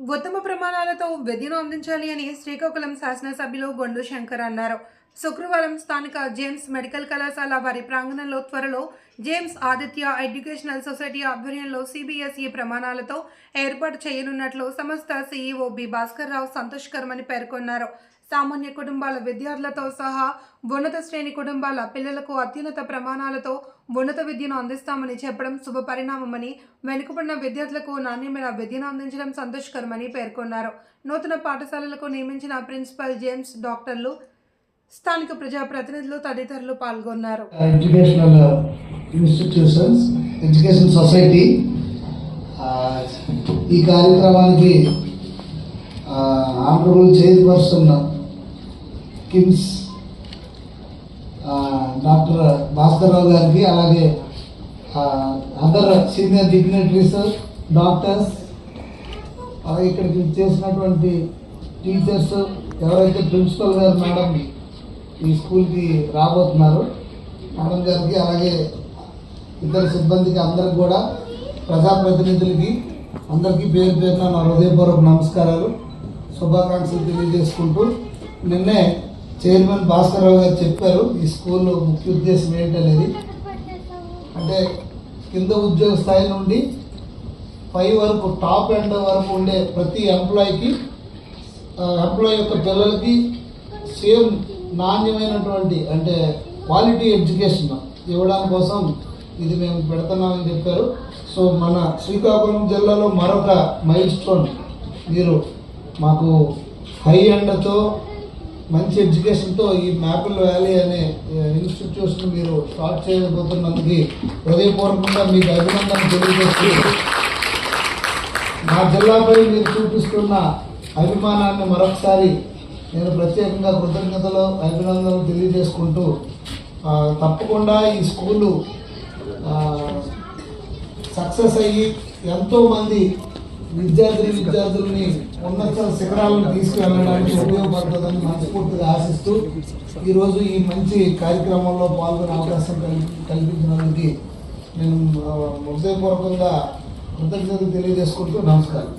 ఉత్తమ ప్రమాణాలతో విద్యను అందించాలి అని శ్రీకాకుళం శాసనసభ్యులు గొండు శంకర్ అన్నారు. శుక్రవారం స్థానిక జేమ్స్ మెడికల్ కళాశాల వారి ప్రాంగణంలో త్వరలో జేమ్స్ ఆదిత్య ఎడ్యుకేషనల్ సొసైటీ ఆధ్వర్యంలో సిబిఎస్ఈ ప్రమాణాలతో ఏర్పాటు చేయనున్నట్లు సంస్థ సీఈఓ బి భాస్కర్ రావు సంతోషకరమని పేర్కొన్నారు. సామాన్య కుటుంబాల విద్యార్థులతో సహా ఉన్నత శ్రేణి కుటుంబాల పిల్లలకు అత్యున్నత ప్రమాణాలతో ఉన్నత విద్యను అందిస్తామని చెప్పడం శుభ పరిణామమని వెనుకబడిన విద్యార్థులకు నాణ్యమైన విద్యను అందించడం సంతోషకరమని పేర్కొన్నారు. నూతన పాఠశాలలకు నియమించిన ప్రిన్సిపల్ జేమ్స్ డాక్టర్లు స్థానిక ప్రజాప్రతినిధులు తదితరులు పాల్గొన్నారు. ఎడ్యుకేషనల్ ఇన్స్టిట్యూషన్స్ ఎడ్యుకేషన్ సొసైటీ ఈ కార్యక్రమానికి honourable chairperson KIMS doctor Bhaskar Rao గారికి అలాగే అదర్ సీనియర్ డిగ్నటరీస్ డాక్టర్స్ అలాగే ఇక్కడికి చేసినటువంటి టీచర్స్ uh, ఎవరైతే ప్రిన్సిపల్ గారు మేడం ఈ స్కూల్కి రాబోతున్నారు. మేడం గారికి అలాగే ఇతర సిబ్బందికి అందరికి కూడా ప్రజాప్రతినిధులకి అందరికీ పేరు పేరున నా హృదయపూర్వక నమస్కారాలు. శుభాకాంక్షలు తెలియజేసుకుంటూ నిన్నే చైర్మన్ భాస్కరరావు గారు చెప్పారు ఈ స్కూల్ ముఖ్య ఉద్దేశం ఏంటనేది. అంటే కింద ఉద్యోగ స్థాయి నుండి పై వరకు టాప్ ఎండ్ వరకు ఉండే ప్రతి ఎంప్లాయీకి ఎంప్లాయీ యొక్క పిల్లలకి సేమ్ నాణ్యమైనటువంటి అంటే క్వాలిటీ ఎడ్యుకేషన్ ఇవ్వడం కోసం ఇది మేము పెడుతున్నామని చెప్పారు. సో మన శ్రీకాకుళం జిల్లాలో మరొక మైల్ స్టోన్ మీరు మాకు హై ఎండ్తో మంచి ఎడ్యుకేషన్తో ఈ మ్యాపిల్ వ్యాలీ అనే ఇన్స్టిట్యూషన్ మీరు స్టార్ట్ చేయబోతున్నందుకు హృదయపూర్వకంగా మీకు అభినందన తెలియజేస్తూ మా జిల్లాపై మీరు చూపిస్తున్న అభిమానాన్ని మరొకసారి నేను ప్రత్యేకంగా కృతజ్ఞతలు అభినందనలు తెలియజేసుకుంటూ తప్పకుండా ఈ స్కూలు సక్సెస్ అయ్యి ఎంతోమంది విద్యార్థులు విద్యార్థుల్ని ఉన్నత శిఖరాలను తీసుకువెళ్ళడానికి ఉపయోగపడుతుందని మనస్ఫూర్తిగా ఆశిస్తూ ఈరోజు ఈ మంచి కార్యక్రమంలో పాల్గొనే అవకాశం కల్పి కల్పించినందుకు నేను హృదయపూర్వకంగా కృతజ్ఞతలు తెలియజేసుకుంటూ నమస్కారం.